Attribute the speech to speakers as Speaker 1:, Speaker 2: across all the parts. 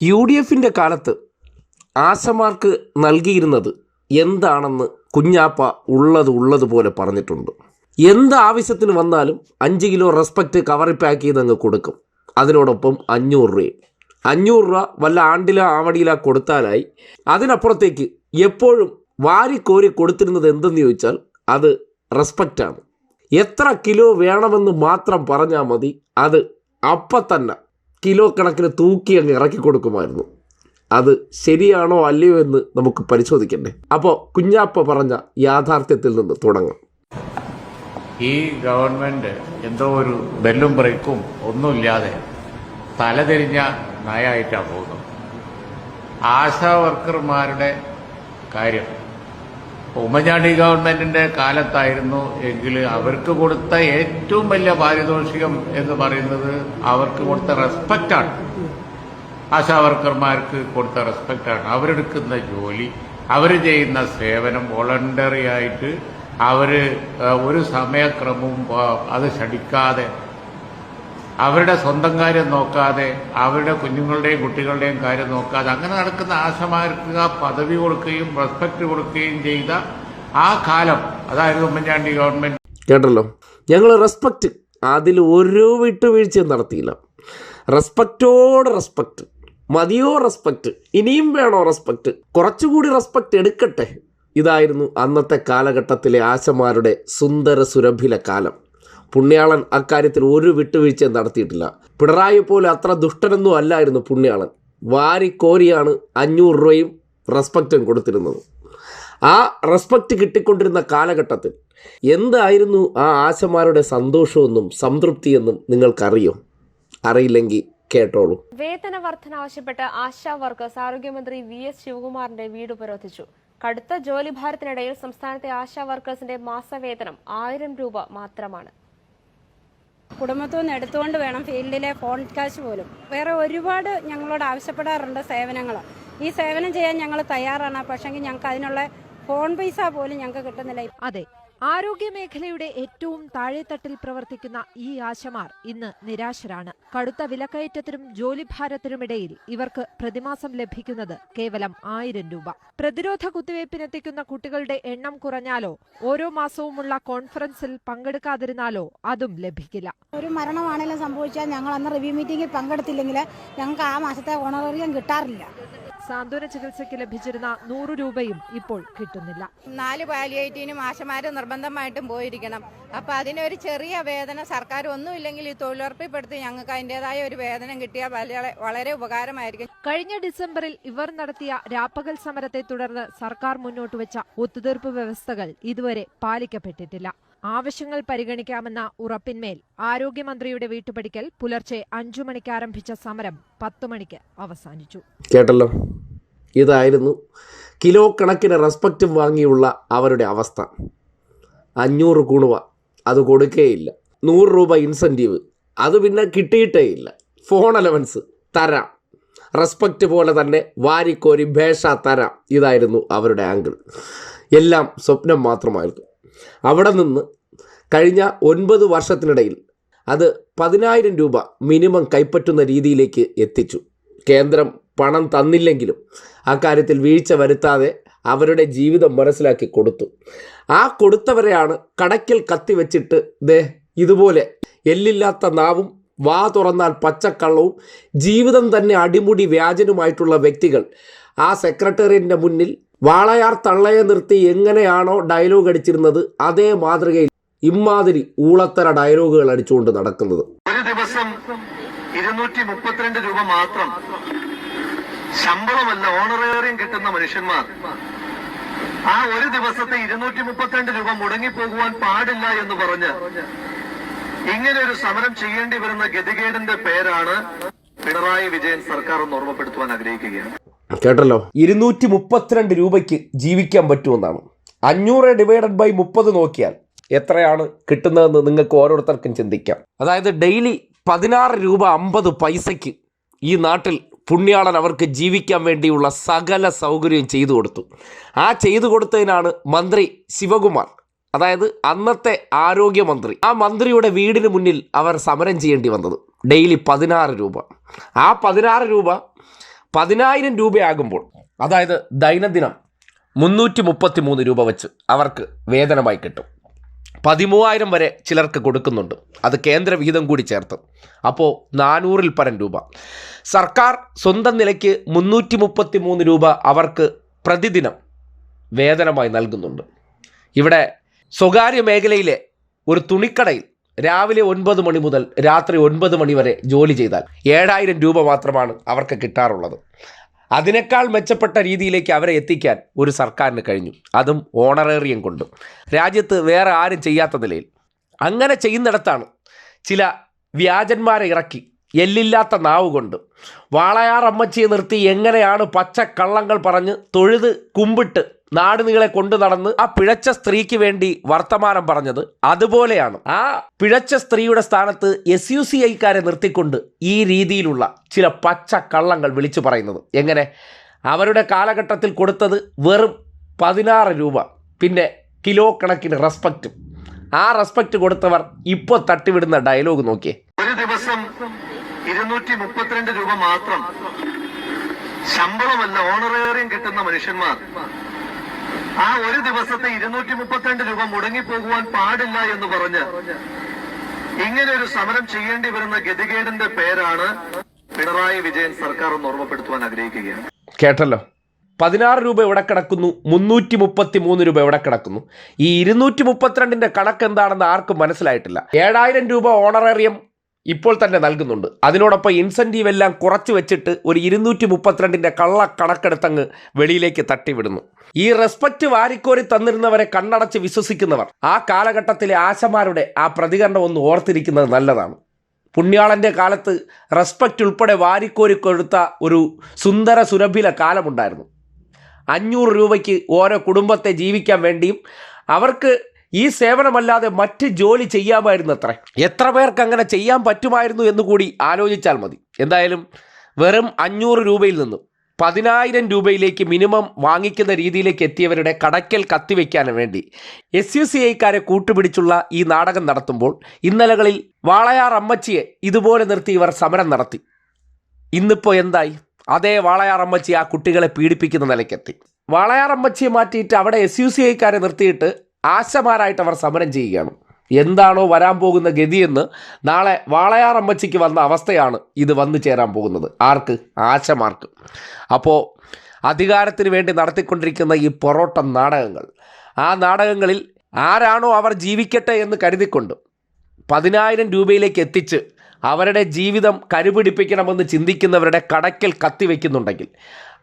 Speaker 1: U D എഫിന്റെ കാലത്ത് ആശമാർക്ക് നൽകിയിരുന്നത് എന്താണെന്ന് കുഞ്ഞാപ്പ ഉള്ളത് ഉള്ളതുപോലെ പറഞ്ഞിട്ടുണ്ട്. എന്ത് ആവശ്യത്തിന് വന്നാലും അഞ്ച് കിലോ റെസ്പെക്റ്റ് കവറി പാക്ക് അങ്ങ് കൊടുക്കും. അതിനോടൊപ്പം അഞ്ഞൂറ് രൂപയും. അഞ്ഞൂറ് രൂപ വല്ല ആണ്ടില ആവടിയില കൊടുത്താലായി അതിനപ്പുറത്തേക്ക് എപ്പോഴും വാരിക്കോരി കൊടുത്തിരുന്നത് എന്തെന്ന് ചോദിച്ചാൽ അത് റെസ്പെക്റ്റാണ്. എത്ര കിലോ വേണമെന്ന് മാത്രം പറഞ്ഞാൽ മതി. അത് അപ്പം തന്നെ കിലോ കണക്കിന് തൂക്കി അങ്ങ് ഇറക്കി കൊടുക്കുമായിരുന്നു. അത് ശരിയാണോ അല്ലയോ എന്ന് നമുക്ക് പരിശോധിക്കണ്ടേ. അപ്പോൾ കുഞ്ഞാപ്പ പറഞ്ഞ യാഥാർത്ഥ്യത്തിൽ നിന്ന് തുടങ്ങാം.
Speaker 2: ഈ ഗവൺമെന്റ് എന്തോ ഒരു ബെല്ലും ബ്രേക്കും ഒന്നുമില്ലാതെ തലതിരിഞ്ഞ നയമായിട്ടാണ് പോകുന്നത്. ആശാ വർക്കർമാരുടെ കാര്യം. ഉമ്മൻചാണ്ടി ഗവൺമെന്റിന്റെ കാലത്തായിരുന്നു എങ്കിൽ അവർക്ക് കൊടുത്ത ഏറ്റവും വലിയ പാരിതോഷികം എന്ന് പറയുന്നത് അവർക്ക് കൊടുത്ത റെസ്പെക്റ്റാണ്. ആശാ വർക്കർമാർക്ക് കൊടുത്ത റെസ്പെക്റ്റാണ്. അവരെടുക്കുന്ന ജോലി അവർ ചെയ്യുന്ന സേവനം വോളണ്ടറി ആയിട്ട് അവർ ഒരു സമയക്രമവും അത് ശടിക്കാതെ അവരുടെ സ്വന്തം കാര്യം നോക്കാതെ അവരുടെ കുഞ്ഞുങ്ങളുടെയും കുട്ടികളുടെയും കാര്യം നോക്കാതെ അങ്ങനെ നടക്കുന്ന ആശമാർക്ക് പദവി കൊടുക്കുകയും റെസ്പെക്ട് കൊടുക്കുകയും ചെയ്ത ആ കാലം അതായിരുന്നു ഉമ്മൻചാണ്ടി ഗവൺമെന്റ്
Speaker 1: കേട്ടല്ലോ? ഞങ്ങൾ റെസ്പെക്റ്റ് അതിൽ ഒരു വിട്ടുവീഴ്ചയും നടത്തിയില്ല. റെസ്പെക്റ്റോട് റെസ്പെക്റ്റ് മതിയോ റെസ്പെക്റ്റ് ഇനിയും വേണോ റെസ്പെക്റ്റ് കുറച്ചുകൂടി റെസ്പെക്റ്റ് എടുക്കട്ടെ. ഇതായിരുന്നു അന്നത്തെ കാലഘട്ടത്തിലെ ആശമാരുടെ സുന്ദര സുരഭില കാലം. പുണ്യാളൻ അക്കാര്യത്തിൽ ഒരു വിട്ടുവീഴ്ചയും നടത്തിയിട്ടില്ല. പിണറായി പോലെ അത്ര ദുഷ്ടനൊന്നും അല്ലായിരുന്നു പുണ്യാളൻ. വാരിക്കോരിയാണ് അഞ്ഞൂറ് രൂപയും റെസ്പെക്റ്റും കൊടുത്തിരുന്നത്. ആ റെസ്പെക്റ്റ് കിട്ടിക്കൊണ്ടിരുന്ന കാലഘട്ടത്തിൽ എന്തായിരുന്നു ആ ആശമാരുടെ സന്തോഷമെന്നും സംതൃപ്തിയെന്നും നിങ്ങൾക്കറിയോ? അറിയില്ലെങ്കിൽ കേട്ടോളൂ.
Speaker 3: വേതന വർധന ആവശ്യപ്പെട്ട് ആശാ വർക്കേഴ്സ് ആരോഗ്യമന്ത്രി വി എസ് ശിവകുമാറിന്റെ വീട് ഉപരോധിച്ചു കടുത്ത ജോലിഭാരത്തിനിടയിൽ സംസ്ഥാനത്തെ ആശാ വർക്കേഴ്സിന്റെ മാസവേതനം ആയിരം രൂപ മാത്രമാണ്.
Speaker 4: കുടുംബത്തിൽ നിന്ന് എടുത്തുകൊണ്ട് വേണം ഫീൽഡിലെ ഫോൺ കാശ് പോലും. വേറെ ഒരുപാട് ഞങ്ങളോട് ആവശ്യപ്പെടാറുണ്ട് സേവനങ്ങൾ. ഈ സേവനം ചെയ്യാൻ ഞങ്ങൾ തയ്യാറാണ്. പക്ഷേങ്കിൽ ഞങ്ങൾക്ക് അതിനുള്ള ഫോൺ പൈസ പോലും ഞങ്ങൾക്ക് കിട്ടുന്നില്ല.
Speaker 5: അതെ. ആരോഗ്യമേഖലയുടെ ഏറ്റവും താഴെത്തട്ടിൽ പ്രവർത്തിക്കുന്ന ഈ ആശമാർ ഇന്ന് നിരാശരാണ്. കടുത്ത വിലക്കയറ്റത്തിനും ജോലിഭാരത്തിനുമിടയിൽ ഇവർക്ക് പ്രതിമാസം ലഭിക്കുന്നത് കേവലം ആയിരം രൂപ. പ്രതിരോധ കുത്തിവയ്പ്പിനെത്തിക്കുന്ന കുട്ടികളുടെ എണ്ണം കുറഞ്ഞാലോ ഓരോ മാസവുമുള്ള കോൺഫറൻസിൽ പങ്കെടുക്കാതിരുന്നാലോ അതും ലഭിക്കില്ല.
Speaker 6: ഒരു മരണമാണെങ്കിലും സംഭവിച്ചാൽ ഞങ്ങൾ അന്ന് റിവ്യൂ മീറ്റിംഗിൽ പങ്കെടുത്തില്ലെങ്കിൽ ഞങ്ങൾക്ക് ആ മാസത്തെ ഓണറേറിയം കിട്ടാറില്ല.
Speaker 5: സാന്ത്വന ചികിത്സയ്ക്ക് ലഭിച്ചിരുന്ന നൂറ് രൂപയും ഇപ്പോൾ കിട്ടുന്നില്ല.
Speaker 7: നാല് പാലിയേറ്റീനും ആശമാര് നിർബന്ധമായിട്ടും പോയിരിക്കണം. അപ്പൊ അതിനൊരു ചെറിയ വേദന സർക്കാർ ഒന്നുമില്ലെങ്കിൽ ഈ തൊഴിലുറപ്പിപ്പെടുത്തി ഞങ്ങൾക്ക് അതിന്റെതായ ഒരു വേതനം കിട്ടിയാൽ വളരെ വളരെ ഉപകാരമായിരിക്കും.
Speaker 5: കഴിഞ്ഞ ഡിസംബറിൽ ഇവർ നടത്തിയ രാപ്പകൽ സമരത്തെ തുടർന്ന് സർക്കാർ മുന്നോട്ട് വെച്ച ഒത്തുതീർപ്പ് വ്യവസ്ഥകൾ ഇതുവരെ പാലിക്കപ്പെട്ടിട്ടില്ല. ആവശ്യങ്ങൾ പരിഗണിക്കാമെന്ന ഉറപ്പിന്മേൽ ആരോഗ്യമന്ത്രിയുടെ വീട്ടുപടിക്കൽ പുലർച്ചെ അഞ്ചു മണിക്ക് ആരംഭിച്ച സമരം പത്തു മണിക്ക് അവസാനിച്ചു.
Speaker 1: കേട്ടല്ലോ? ഇതായിരുന്നു കിലോ കണക്കിന് റെസ്പെക്റ്റും വാങ്ങിയുള്ള അവരുടെ അവസ്ഥ. അഞ്ഞൂറ് കുണുവ അത് കൊടുക്കേയില്ല. നൂറ് രൂപ ഇൻസെന്റീവ് അത് പിന്നെ കിട്ടിയിട്ടേ ഇല്ല ഫോൺ അലവൻസ് തരാം. റെസ്പെക്റ്റ് പോലെ തന്നെ വാരിക്കോരി ഭേഷ തരാം. ഇതായിരുന്നു അവരുടെ ആംഗിൾ. എല്ലാം സ്വപ്നം മാത്രമായിരുന്നു. അവിടെ നിന്ന് കഴിഞ്ഞ ഒൻപത് വർഷത്തിനിടയിൽ അത് പതിനായിരം രൂപ മിനിമം കൈപ്പറ്റുന്ന രീതിയിലേക്ക് എത്തിച്ചു. കേന്ദ്രം പണം തന്നില്ലെങ്കിലും അക്കാര്യത്തിൽ വീഴ്ച വരുത്താതെ അവരുടെ ജീവിതം മനസ്സിലാക്കി കൊടുത്തു. ആ കൊടുത്തവരെയാണ് കടയ്ക്കൽ കത്തി വെച്ചിട്ട് ദേ ഇതുപോലെ എല്ലില്ലാത്ത നാവും വാ തുറന്നാൽ പച്ചക്കള്ളവും ജീവിതം തന്നെ അടിമുടി വ്യാജനുമായിട്ടുള്ള വ്യക്തികൾ ആ സെക്രട്ടേറിയറ്റിന്റെ മുന്നിൽ വാളയാർ തള്ളയെ നിർത്തി എങ്ങനെയാണോ ഡയലോഗ് അടിച്ചിരുന്നത് അതേ മാതൃകയിൽ ഇമാതിരി ഊളത്തര ഡയലോഗുകൾ അടിച്ചുകൊണ്ട് നടക്കുന്നത്.
Speaker 8: ഒരു ദിവസം ഇരുന്നൂറ്റി മുപ്പത്തിരണ്ട് രൂപ മാത്രം ശമ്പളമല്ല ഓണറേറിയം കിട്ടുന്ന മനുഷ്യന്മാർ. ആ ഒരു ദിവസത്തെ ഇരുന്നൂറ്റി മുപ്പത്തിരണ്ട് രൂപ മുടങ്ങിപ്പോകുവാൻ പാടില്ല എന്ന് പറഞ്ഞ് ഇങ്ങനെ ഒരു സമരം ചെയ്യേണ്ടി വരുന്ന ഗതികേടിന്റെ പേരാണ് പിണറായി വിജയൻ സർക്കാർ ഒന്ന് ഓർമ്മപ്പെടുത്തുവാൻ ആഗ്രഹിക്കുകയാണ്.
Speaker 1: കേട്ടല്ലോ. ഇരുന്നൂറ്റി മുപ്പത്തിരണ്ട് രൂപയ്ക്ക് ജീവിക്കാൻ പറ്റുമെന്നാണ്. അഞ്ഞൂറ് ഡിവൈഡഡ് ബൈ മുപ്പത് നോക്കിയാൽ എത്രയാണ് കിട്ടുന്നതെന്ന് നിങ്ങൾക്ക് ഓരോരുത്തർക്കും ചിന്തിക്കാം. അതായത് ഡെയിലി പതിനാറ് രൂപ അമ്പത് പൈസയ്ക്ക് ഈ നാട്ടിൽ പുണ്യാളൻ അവർക്ക് ജീവിക്കാൻ വേണ്ടിയുള്ള സകല സൗകര്യം ചെയ്തു കൊടുത്തു. ആ ചെയ്തു കൊടുത്തതിനാണ് മന്ത്രി ശിവകുമാർ അതായത് അന്നത്തെ ആരോഗ്യമന്ത്രി ആ മന്ത്രിയുടെ വീടിന് മുന്നിൽ അവർ സമരം ചെയ്യേണ്ടി വന്നത്. ഡെയിലി പതിനാറ് രൂപ. ആ പതിനാറ് രൂപ പതിനായിരം രൂപയാകുമ്പോൾ അതായത് ദൈനംദിനം മുന്നൂറ്റി മുപ്പത്തി മൂന്ന് രൂപ വെച്ച് അവർക്ക് വേതനമായി കിട്ടും. പതിമൂവായിരം വരെ ചിലർക്ക് കൊടുക്കുന്നുണ്ട്. അത് കേന്ദ്ര വിഹിതം കൂടി ചേർത്ത്. അപ്പോൾ നാനൂറിൽ പരം രൂപ. സർക്കാർ സ്വന്തം നിലയ്ക്ക് മുന്നൂറ്റി മുപ്പത്തി മൂന്ന് രൂപ അവർക്ക് പ്രതിദിനം വേതനമായി നൽകുന്നുണ്ട്. ഇവിടെ സ്വകാര്യ മേഖലയിലെ ഒരു തുണിക്കടയിൽ രാവിലെ ഒൻപത് മണി മുതൽ രാത്രി ഒൻപത് മണി വരെ ജോലി ചെയ്താൽ ഏഴായിരം രൂപ മാത്രമാണ് അവർക്ക് കിട്ടാറുള്ളത്. അതിനേക്കാൾ മെച്ചപ്പെട്ട രീതിയിലേക്ക് അവരെ എത്തിക്കാൻ ഒരു സർക്കാരിന് കഴിഞ്ഞു. അതും ഓണറേറിയം കൊണ്ട്. രാജ്യത്ത് വേറെ ആരും ചെയ്യാത്ത നിലയിൽ. അങ്ങനെ ചെയ്യുന്നിടത്താണ് ചില വ്യാജന്മാരെ ഇറക്കി എല്ലില്ലാത്ത നാവ് കൊണ്ട്. വാളയാർ അമ്മച്ചിയെ നിർത്തി എങ്ങനെയാണ് പച്ച കള്ളങ്ങൾ പറഞ്ഞ് തൊഴുത് കുമ്പിട്ട് നാടുനീളെ കൊണ്ടു നടന്ന് ആ പിഴച്ച സ്ത്രീക്ക് വേണ്ടി വർത്തമാനം പറഞ്ഞത് അതുപോലെയാണ്. ആ പിഴച്ച സ്ത്രീയുടെ സ്ഥാനത്ത് എസ് യു സി ഐക്കാരെ നിർത്തിക്കൊണ്ട് ഈ രീതിയിലുള്ള ചില പച്ച കള്ളങ്ങൾ വിളിച്ചു പറയുന്നത്. എങ്ങനെ? അവരുടെ കാലഘട്ടത്തിൽ കൊടുത്തത് വെറും പതിനാറ് രൂപ. പിന്നെ കിലോ കണക്കിന് റെസ്പെക്റ്റും. ആ റെസ്പെക്റ്റ് കൊടുത്തവർ ഇപ്പോൾ തട്ടിവിടുന്ന ഡയലോഗ് നോക്കിയേ.
Speaker 8: ഒരു ദിവസം ഇരുന്നൂറ്റി മുപ്പത്തിരണ്ട് രൂപ മാത്രം ശമ്പളമല്ല ഓണറേറിയം കിട്ടുന്ന മനുഷ്യന്മാർ ആ ഒരു ദിവസത്തെ ഇരുന്നൂറ്റി മുപ്പത്തിരണ്ട് രൂപ മുടങ്ങിപ്പോകുവാൻ പാടില്ല എന്ന് പറഞ്ഞ് ഇങ്ങനെ ഒരു സമരം ചെയ്യേണ്ടി വരുന്ന ഗതികേടിന്റെ പേരാണ് പിണറായി വിജയൻ സർക്കാർ ഒന്ന് ഓർമ്മപ്പെടുത്തുവാൻ ആഗ്രഹിക്കുകയാണ്.
Speaker 1: കേട്ടല്ലോ. പതിനാറ് രൂപ എവിടെ കിടക്കുന്നു? മുന്നൂറ്റി മുപ്പത്തി മൂന്ന് രൂപ എവിടെ കിടക്കുന്നു? ഈ ഇരുന്നൂറ്റി മുപ്പത്തിരണ്ടിന്റെ കണക്ക് എന്താണെന്ന് ആർക്കും മനസ്സിലായിട്ടില്ല. ഏഴായിരം രൂപ ഓണറേറിയം ഇപ്പോൾ തന്നെ നൽകുന്നുണ്ട്. അതിനോടൊപ്പം ഇൻസെന്റീവ് എല്ലാം കുറച്ച് വെച്ചിട്ട് ഒരു ഇരുന്നൂറ്റി മുപ്പത്തിരണ്ടിന്റെ കള്ള കണക്കെടുത്തങ്ങ് വെളിയിലേക്ക് തട്ടിവിടുന്നു. ഈ റെസ്പെക്ട് വാരിക്കോരി തന്നിരുന്നവരെ കണ്ണടച്ച് വിശ്വസിക്കുന്നവർ ആ കാലഘട്ടത്തിലെ ആശമാരുടെ ആ പ്രതികരണം ഒന്ന് ഓർത്തിരിക്കുന്നത് നല്ലതാണ്. പുണ്യാളന്റെ കാലത്ത് റെസ്പെക്റ്റ് ഉൾപ്പെടെ വാരിക്കോരി കൊടുത്ത ഒരു സുന്ദര സുരഭില കാലമുണ്ടായിരുന്നു. അഞ്ഞൂറ് രൂപയ്ക്ക് ഓരോ കുടുംബത്തെ ജീവിക്കാൻ വേണ്ടിയും അവർക്ക് ഈ സേവനമല്ലാതെ മറ്റ് ജോലി ചെയ്യാമായിരുന്നു അത്ര എത്ര പേർക്ക് അങ്ങനെ ചെയ്യാൻ പറ്റുമായിരുന്നു എന്ന് കൂടി ആലോചിച്ചാൽ മതി. എന്തായാലും വെറും അഞ്ഞൂറ് രൂപയിൽ നിന്നും പതിനായിരം രൂപയിലേക്ക് മിനിമം വാങ്ങിക്കുന്ന രീതിയിലേക്ക് എത്തിയവരുടെ കടയ്ക്കൽ കത്തിവെക്കാൻ വേണ്ടി എസ് യു സി ഐക്കാരെ കൂട്ടുപിടിച്ചുള്ള ഈ നാടകം നടത്തുമ്പോൾ ഇന്നലകളിൽ വാളയാർ അമ്മച്ചിയെ ഇതുപോലെ നിർത്തി ഇവർ സമരം നടത്തി. ഇന്നിപ്പോൾ എന്തായി? അതേ വാളയാർ അമ്മച്ചി ആ കുട്ടികളെ പീഡിപ്പിക്കുന്ന നിലയ്ക്കെത്തി. വാളയാർ അമ്മച്ചിയെ മാറ്റിയിട്ട് അവിടെ എസ് യു സി ഐക്കാരെ നിർത്തിയിട്ട് ആശമാരായിട്ട് അവർ സമരം ചെയ്യുകയാണ്. എന്താണോ വരാൻ പോകുന്ന ഗതിയെന്ന് നാളെ വാളയാർ അമ്മച്ചിക്ക് വന്ന അവസ്ഥയാണ് ഇത് വന്നു ചേരാൻ പോകുന്നത്. ആർക്ക്? ആശമാർക്ക്. അപ്പോൾ അധികാരത്തിന് വേണ്ടി നടത്തിക്കൊണ്ടിരിക്കുന്ന ഈ പൊറോട്ട നാടകങ്ങൾ ആ നാടകങ്ങളിൽ ആരാണോ അവർ ജീവിക്കട്ടെ എന്ന് കരുതിക്കൊണ്ട് പതിനായിരം രൂപയിലേക്ക് എത്തിച്ച് അവരുടെ ജീവിതം കരുപിടിപ്പിക്കണമെന്ന് ചിന്തിക്കുന്നവരുടെ കടക്കൽ കത്തി വയ്ക്കുന്നുണ്ടെങ്കിൽ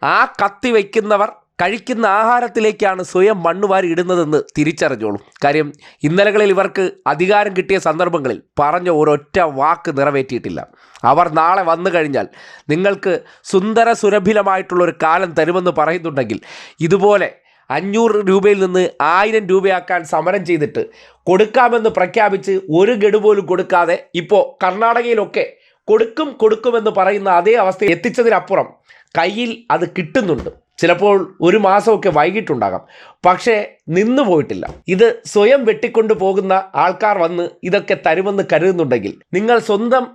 Speaker 1: ആ കത്തി വയ്ക്കുന്നവർ കഴിക്കുന്ന ആഹാരത്തിലേക്കാണ് സ്വയം മണ്ണുവാരി ഇടുന്നതെന്ന് തിരിച്ചറിഞ്ഞോളൂ. കാര്യം ഇന്നലകളിൽ ഇവർക്ക് അധികാരം കിട്ടിയ സന്ദർഭങ്ങളിൽ പറഞ്ഞ ഒരൊറ്റ വാക്ക് നിറവേറ്റിയിട്ടില്ല. അവർ നാളെ വന്നു കഴിഞ്ഞാൽ നിങ്ങൾക്ക് സുന്ദര സുരഭിലമായിട്ടുള്ള ഒരു കാലം തരുമെന്ന് പറയുന്നുണ്ടെങ്കിൽ ഇതുപോലെ അഞ്ഞൂറ് രൂപയിൽ നിന്ന് ആയിരം രൂപയാക്കാൻ സമരം ചെയ്തിട്ട് കൊടുക്കാമെന്ന് പ്രഖ്യാപിച്ച് ഒരു ഗഡു പോലും കൊടുക്കാതെ ഇപ്പോൾ കർണാടകയിലൊക്കെ കൊടുക്കും കൊടുക്കുമെന്ന് പറയുന്ന അതേ അവസ്ഥ എത്തിച്ചതിനപ്പുറം കയ്യിൽ അത് കിട്ടുന്നുണ്ട്. ചിലപ്പോൾ ഒരു മാസമൊക്കെ വൈകിട്ടുണ്ടാകാം. പക്ഷേ നിന്നു പോയിട്ടില്ല. ഇത് സ്വയം വെട്ടിക്കൊണ്ടു പോകുന്ന ആൾക്കാർ വന്ന് ഇതൊക്കെ തരുമെന്ന് കരുതുന്നുണ്ടെങ്കിൽ നിങ്ങൾ സ്വന്തം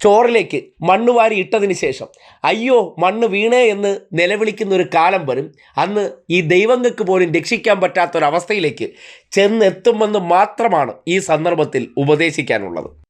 Speaker 1: ചോറിലേക്ക് മണ്ണ് വാരി ഇട്ടതിന് ശേഷം അയ്യോ മണ്ണ് വീണേ എന്ന് നിലവിളിക്കുന്ന ഒരു കാലം വരും. അന്ന് ഈ ദൈവങ്ങൾക്ക് പോലും രക്ഷിക്കാൻ പറ്റാത്തൊരവസ്ഥയിലേക്ക് ചെന്നെത്തുമെന്ന് മാത്രമാണ് ഈ സന്ദർഭത്തിൽ ഉപദേശിക്കാനുള്ളത്.